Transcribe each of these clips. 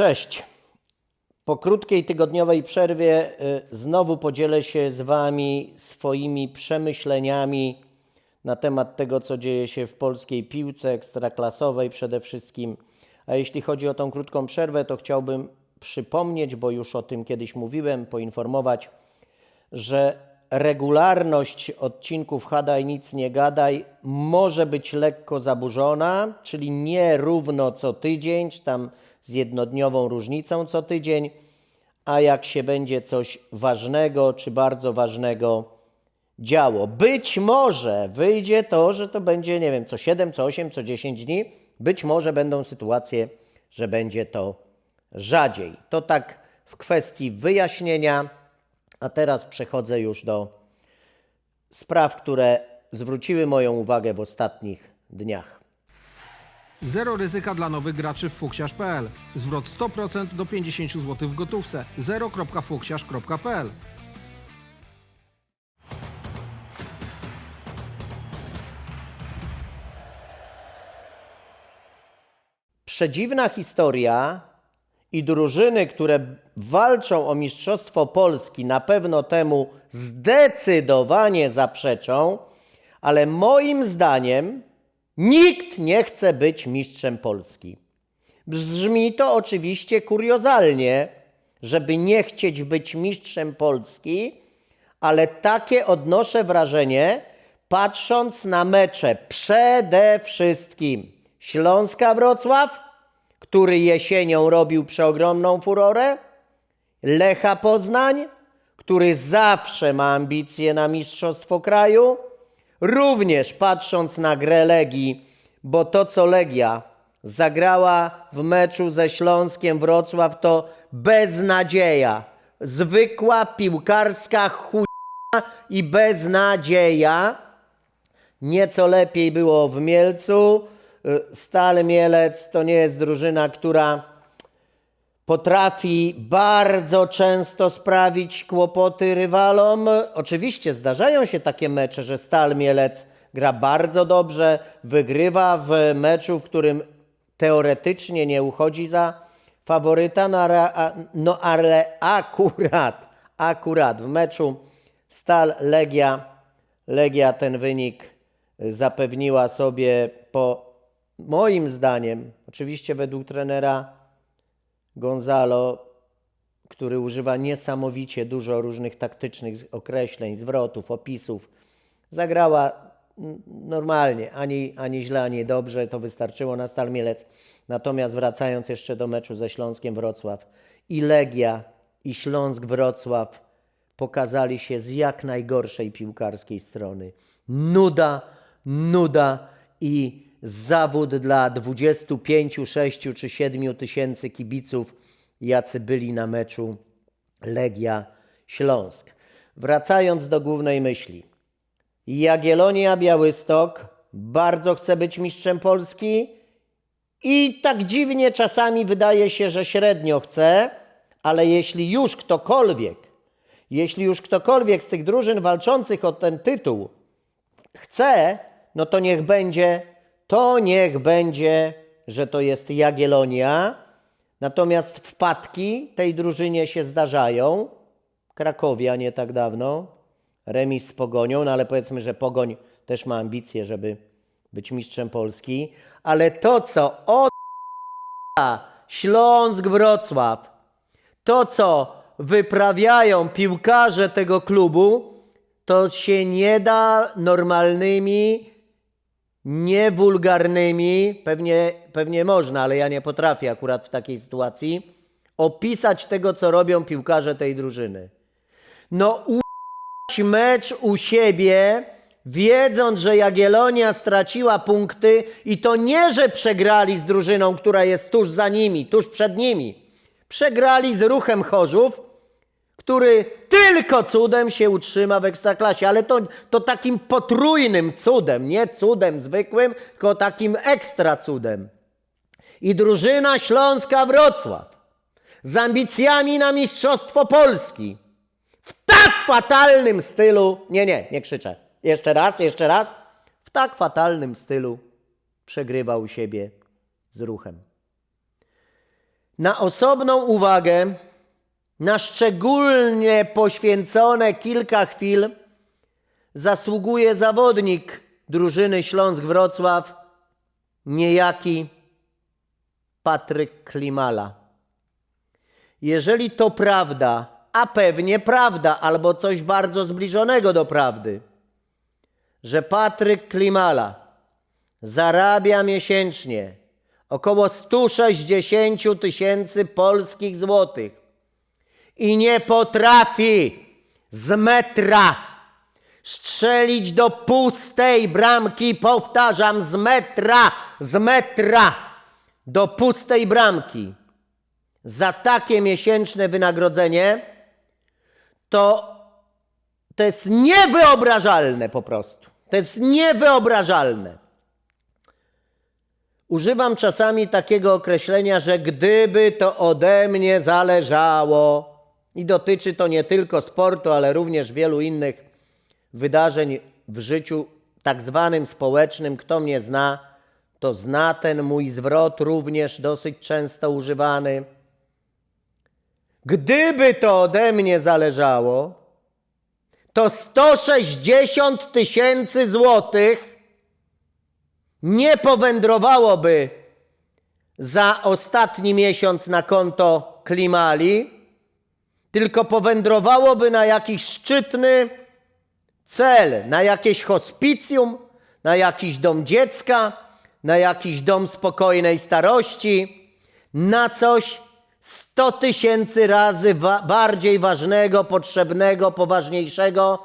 Cześć. Po krótkiej tygodniowej przerwie y, znowu podzielę się z Wami swoimi przemyśleniami na temat tego, co dzieje się w polskiej piłce ekstraklasowej przede wszystkim. A jeśli chodzi o tą krótką przerwę, to chciałbym przypomnieć, bo już o tym kiedyś mówiłem, poinformować, że regularność odcinków Hadaj nic nie gadaj może być lekko zaburzona, czyli nie równo co tydzień, czy tam z jednodniową różnicą co tydzień, a jak się będzie coś ważnego czy bardzo ważnego działo. Być może wyjdzie to, że to będzie, nie wiem, co 7, co 8, co 10 dni. Być może będą sytuacje, że będzie to rzadziej. To tak w kwestii wyjaśnienia. A teraz przechodzę już do spraw, które zwróciły moją uwagę w ostatnich dniach. Zero ryzyka dla nowych graczy w fuksiarz.pl. Zwrot 100% do 50 zł w gotówce. zero.fuksiarz.pl Przedziwna historia i drużyny, które walczą o Mistrzostwo Polski, na pewno temu zdecydowanie zaprzeczą, ale moim zdaniem nikt nie chce być mistrzem Polski. Brzmi to oczywiście kuriozalnie, żeby nie chcieć być mistrzem Polski, ale takie odnoszę wrażenie, patrząc na mecze przede wszystkim Śląska Wrocław, który jesienią robił przeogromną furorę, Lecha Poznań, który zawsze ma ambicje na mistrzostwo kraju, również patrząc na grę Legii, bo to co Legia zagrała w meczu ze Śląskiem Wrocław to beznadzieja. Zwykła piłkarska chuj i beznadzieja. Nieco lepiej było w Mielcu. Y, Stal Mielec to nie jest drużyna, która potrafi bardzo często sprawić kłopoty rywalom. Oczywiście zdarzają się takie mecze, że Stal Mielec gra bardzo dobrze, wygrywa w meczu, w którym teoretycznie nie uchodzi za faworyta, no ale, no ale akurat, akurat w meczu Stal Legia, Legia ten wynik zapewniła sobie po moim zdaniem, oczywiście według trenera Gonzalo, który używa niesamowicie dużo różnych taktycznych określeń, zwrotów, opisów, zagrała normalnie, ani, ani źle, ani dobrze, to wystarczyło na Stal Mielec. Natomiast wracając jeszcze do meczu ze Śląskiem Wrocław, i Legia, i Śląsk Wrocław pokazali się z jak najgorszej piłkarskiej strony. Nuda, nuda i zawód dla 25, 6 czy 7 tysięcy kibiców, jacy byli na meczu Legia Śląsk. Wracając do głównej myśli. Jagiellonia Białystok bardzo chce być mistrzem Polski i tak dziwnie czasami wydaje się, że średnio chce, ale jeśli już ktokolwiek, jeśli już ktokolwiek z tych drużyn walczących o ten tytuł chce, no to niech będzie, to niech będzie, że to jest Jagiellonia. Natomiast wpadki tej drużynie się zdarzają. Krakowia nie tak dawno, remis z Pogonią, no ale powiedzmy, że Pogoń też ma ambicje, żeby być mistrzem Polski. Ale to, co od Śląsk Wrocław, to, co wyprawiają piłkarze tego klubu, to się nie da normalnymi, niewulgarnymi, pewnie, pewnie można, ale ja nie potrafię akurat w takiej sytuacji, opisać tego, co robią piłkarze tej drużyny. No, u mecz u siebie, wiedząc, że Jagiellonia straciła punkty i to nie, że przegrali z drużyną, która jest tuż za nimi, tuż przed nimi. Przegrali z ruchem Chorzów, który tylko cudem się utrzyma w Ekstraklasie, ale to, to takim potrójnym cudem, nie cudem zwykłym, tylko takim ekstra cudem. I drużyna Śląska Wrocław z ambicjami na Mistrzostwo Polski w tak fatalnym stylu, nie, nie, nie krzyczę, jeszcze raz, jeszcze raz, w tak fatalnym stylu przegrywa u siebie z ruchem. Na osobną uwagę, na szczególnie poświęcone kilka chwil zasługuje zawodnik drużyny Śląsk Wrocław, niejaki Patryk Klimala. Jeżeli to prawda, a pewnie prawda, albo coś bardzo zbliżonego do prawdy, że Patryk Klimala zarabia miesięcznie około 160 000 tysięcy polskich złotych i nie potrafi z metra strzelić do pustej bramki, powtarzam, z metra, z metra do pustej bramki za takie miesięczne wynagrodzenie, to to jest niewyobrażalne po prostu. To jest niewyobrażalne. Używam czasami takiego określenia, że gdyby to ode mnie zależało, i dotyczy to nie tylko sportu, ale również wielu innych wydarzeń w życiu tak zwanym społecznym. Kto mnie zna, to zna ten mój zwrot, również dosyć często używany. Gdyby to ode mnie zależało, to 160 tysięcy złotych nie powędrowałoby za ostatni miesiąc na konto Klimali, tylko powędrowałoby na jakiś szczytny cel, na jakieś hospicjum, na jakiś dom dziecka, na jakiś dom spokojnej starości, na coś 100 tysięcy razy wa- bardziej ważnego, potrzebnego, poważniejszego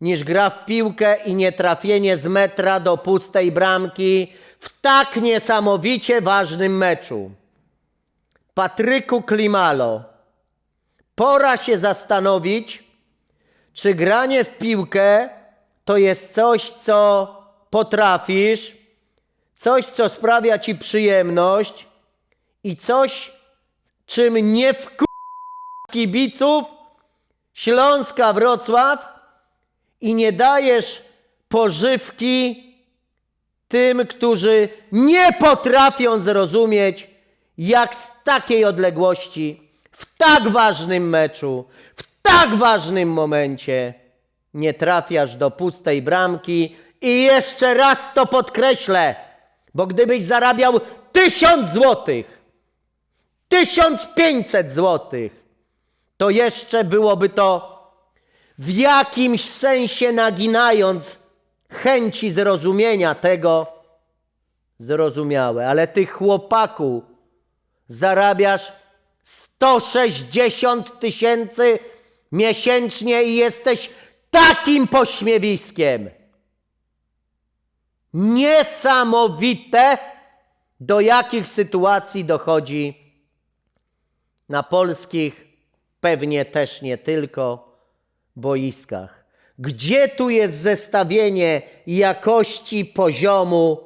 niż gra w piłkę i nietrafienie z metra do pustej bramki w tak niesamowicie ważnym meczu. Patryku Klimalo, pora się zastanowić, czy granie w piłkę to jest coś, co potrafisz, coś, co sprawia ci przyjemność i coś, czym nie wku kibiców Śląska Wrocław i nie dajesz pożywki tym, którzy nie potrafią zrozumieć, jak z takiej odległości, w tak ważnym meczu, w tak ważnym momencie nie trafiasz do pustej bramki i jeszcze raz to podkreślę, bo gdybyś zarabiał tysiąc złotych, 1500 złotych, to jeszcze byłoby to w jakimś sensie naginając chęci zrozumienia tego zrozumiałe. Ale ty chłopaku zarabiasz 160 tysięcy miesięcznie i jesteś takim pośmiewiskiem. Niesamowite, do jakich sytuacji dochodzi na polskich, pewnie też nie tylko, boiskach. Gdzie tu jest zestawienie jakości poziomu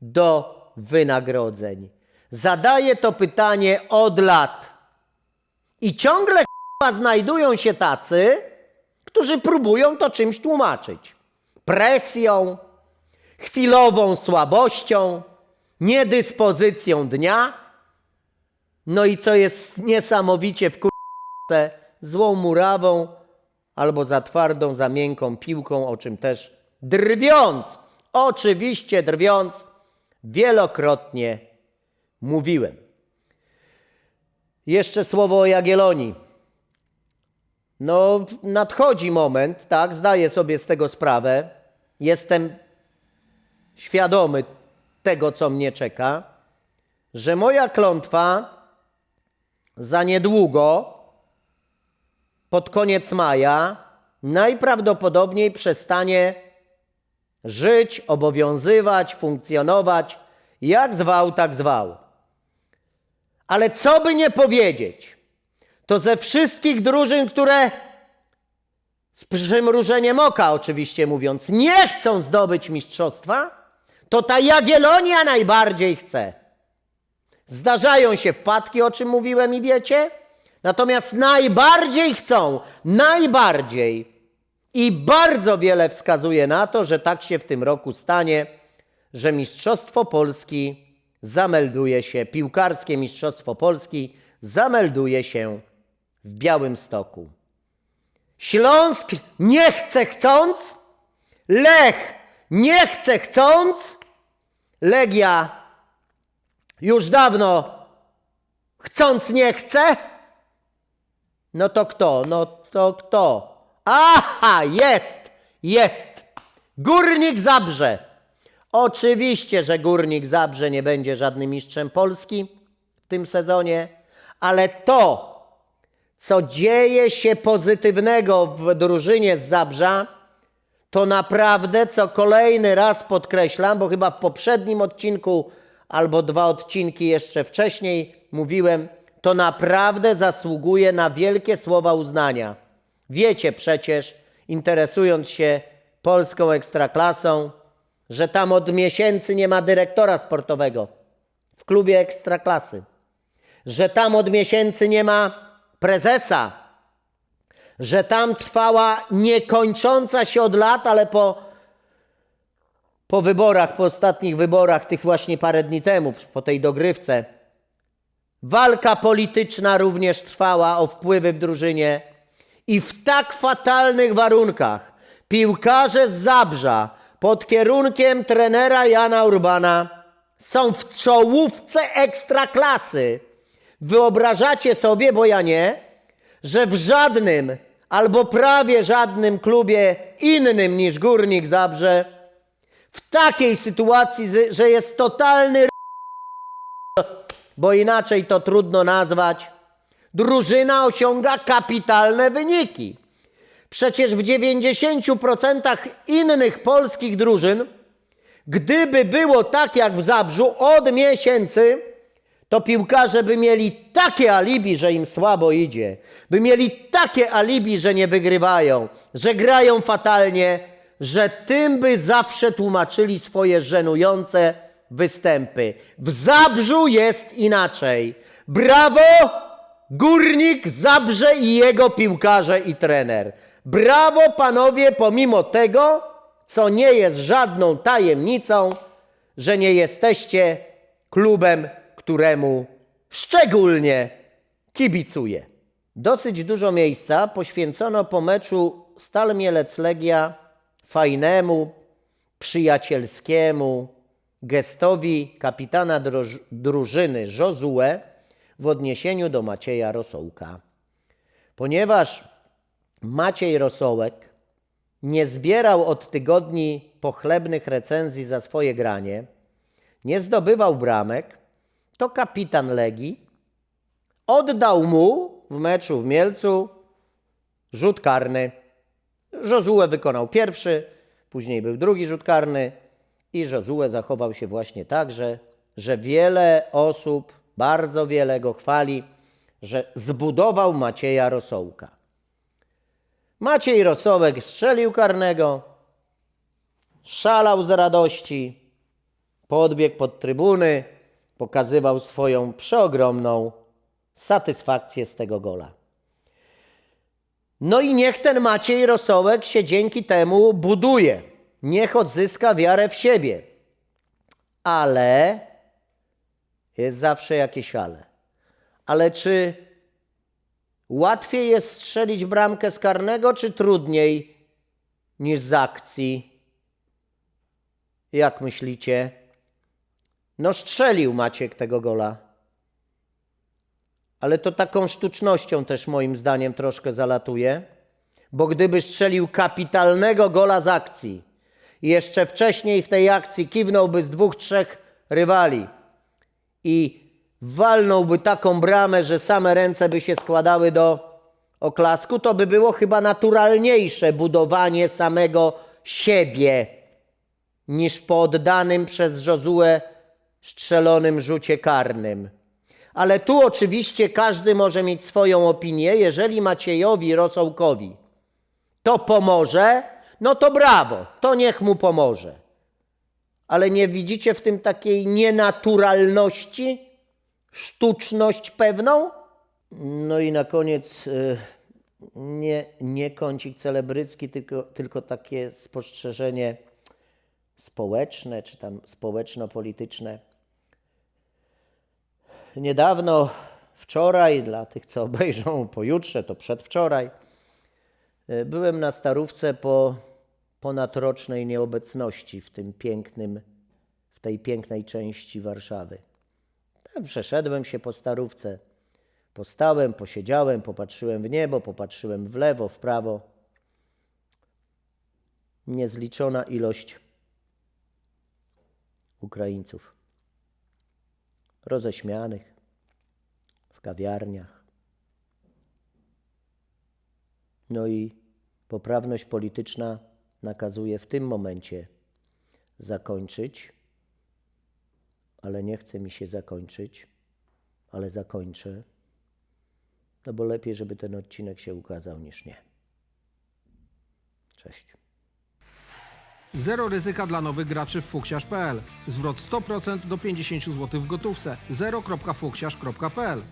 do wynagrodzeń? Zadaję to pytanie od lat. I ciągle znajdują się tacy, którzy próbują to czymś tłumaczyć. Presją, chwilową słabością, niedyspozycją dnia. No i co jest niesamowicie w kurce, złą murawą albo za twardą, za miękką piłką, o czym też drwiąc, oczywiście drwiąc, wielokrotnie mówiłem. Jeszcze słowo o Jagiellonii. No, nadchodzi moment, tak, zdaję sobie z tego sprawę. Jestem świadomy tego, co mnie czeka, że moja klątwa za niedługo, pod koniec maja, najprawdopodobniej przestanie żyć, obowiązywać, funkcjonować, jak zwał, tak zwał. Ale co by nie powiedzieć, to ze wszystkich drużyn, które z przymrużeniem oka oczywiście mówiąc, nie chcą zdobyć mistrzostwa, to ta Jagiellonia najbardziej chce. Zdarzają się wpadki, o czym mówiłem i wiecie, natomiast najbardziej chcą, najbardziej i bardzo wiele wskazuje na to, że tak się w tym roku stanie, że Mistrzostwo Polski zamelduje się, piłkarskie Mistrzostwo Polski zamelduje się w Białymstoku. Śląsk nie chce chcąc, Lech nie chce chcąc, Legia już dawno chcąc nie chce. No to kto? No to kto? Aha, jest, jest. Górnik Zabrze. Oczywiście, że Górnik Zabrze nie będzie żadnym mistrzem Polski w tym sezonie, ale to, co dzieje się pozytywnego w drużynie z Zabrza, to naprawdę, co kolejny raz podkreślam, bo chyba w poprzednim odcinku albo dwa odcinki jeszcze wcześniej mówiłem, to naprawdę zasługuje na wielkie słowa uznania. Wiecie przecież, interesując się polską ekstraklasą, że tam od miesięcy nie ma dyrektora sportowego w klubie ekstraklasy, że tam od miesięcy nie ma prezesa, że tam trwała niekończąca się od lat, ale po, po wyborach, po ostatnich wyborach, tych właśnie parę dni temu, po tej dogrywce, walka polityczna również trwała o wpływy w drużynie i w tak fatalnych warunkach piłkarze z Zabrza pod kierunkiem trenera Jana Urbana są w czołówce ekstraklasy. Wyobrażacie sobie, bo ja nie, że w żadnym albo prawie żadnym klubie innym niż Górnik Zabrze w takiej sytuacji, że jest totalny bo inaczej to trudno nazwać, drużyna osiąga kapitalne wyniki. Przecież w 90% innych polskich drużyn, gdyby było tak jak w Zabrzu od miesięcy, to piłkarze by mieli takie alibi, że im słabo idzie, by mieli takie alibi, że nie wygrywają, że grają fatalnie, że tym by zawsze tłumaczyli swoje żenujące występy. W Zabrzu jest inaczej. Brawo! Górnik, Zabrze i jego piłkarze i trener. Brawo panowie, pomimo tego, co nie jest żadną tajemnicą, że nie jesteście klubem, któremu szczególnie kibicuję. Dosyć dużo miejsca poświęcono po meczu Stal Mielec Legia fajnemu, przyjacielskiemu gestowi kapitana droż- drużyny Josue w odniesieniu do Macieja Rosołka. Ponieważ Maciej Rosołek nie zbierał od tygodni pochlebnych recenzji za swoje granie, nie zdobywał bramek, to kapitan Legii oddał mu w meczu w Mielcu rzut karny. Josue wykonał pierwszy, później był drugi rzut karny i Josue zachował się właśnie tak, że, że wiele osób, bardzo wiele go chwali, że zbudował Macieja Rosołka. Maciej Rosołek strzelił karnego, szalał z radości, podbiegł pod trybuny, pokazywał swoją przeogromną satysfakcję z tego gola. No i niech ten Maciej Rosołek się dzięki temu buduje. Niech odzyska wiarę w siebie. Ale jest zawsze jakieś ale. Ale czy łatwiej jest strzelić bramkę z karnego, czy trudniej niż z akcji? Jak myślicie? No strzelił Maciek tego gola. Ale to taką sztucznością też moim zdaniem troszkę zalatuje, bo gdyby strzelił kapitalnego gola z akcji jeszcze wcześniej w tej akcji kiwnąłby z dwóch, trzech rywali i walnąłby taką bramę, że same ręce by się składały do oklasku, to by było chyba naturalniejsze budowanie samego siebie niż po oddanym przez Josue strzelonym rzucie karnym. Ale tu oczywiście każdy może mieć swoją opinię. Jeżeli Maciejowi Rosołkowi to pomoże, no to brawo, to niech mu pomoże. Ale nie widzicie w tym takiej nienaturalności, sztuczność pewną? No i na koniec y, nie, nie kącik celebrycki, tylko, tylko takie spostrzeżenie społeczne czy tam społeczno-polityczne. niedawno, wczoraj, dla tych, co obejrzą pojutrze, to przedwczoraj, y, byłem na Starówce po ponadrocznej nieobecności w tym pięknym, w tej pięknej części Warszawy. Przeszedłem się po Starówce, postałem, posiedziałem, popatrzyłem w niebo, popatrzyłem w lewo, w prawo. Niezliczona ilość Ukraińców roześmianych w kawiarniach. No i poprawność polityczna nakazuje w tym momencie zakończyć, ale nie chce mi się zakończyć, ale zakończę, no bo lepiej, żeby ten odcinek się ukazał niż nie. Cześć. Zero ryzyka dla nowych graczy w fuksiarz.pl. Zwrot 100% do 50 zł w gotówce. zero.fuksiarz.pl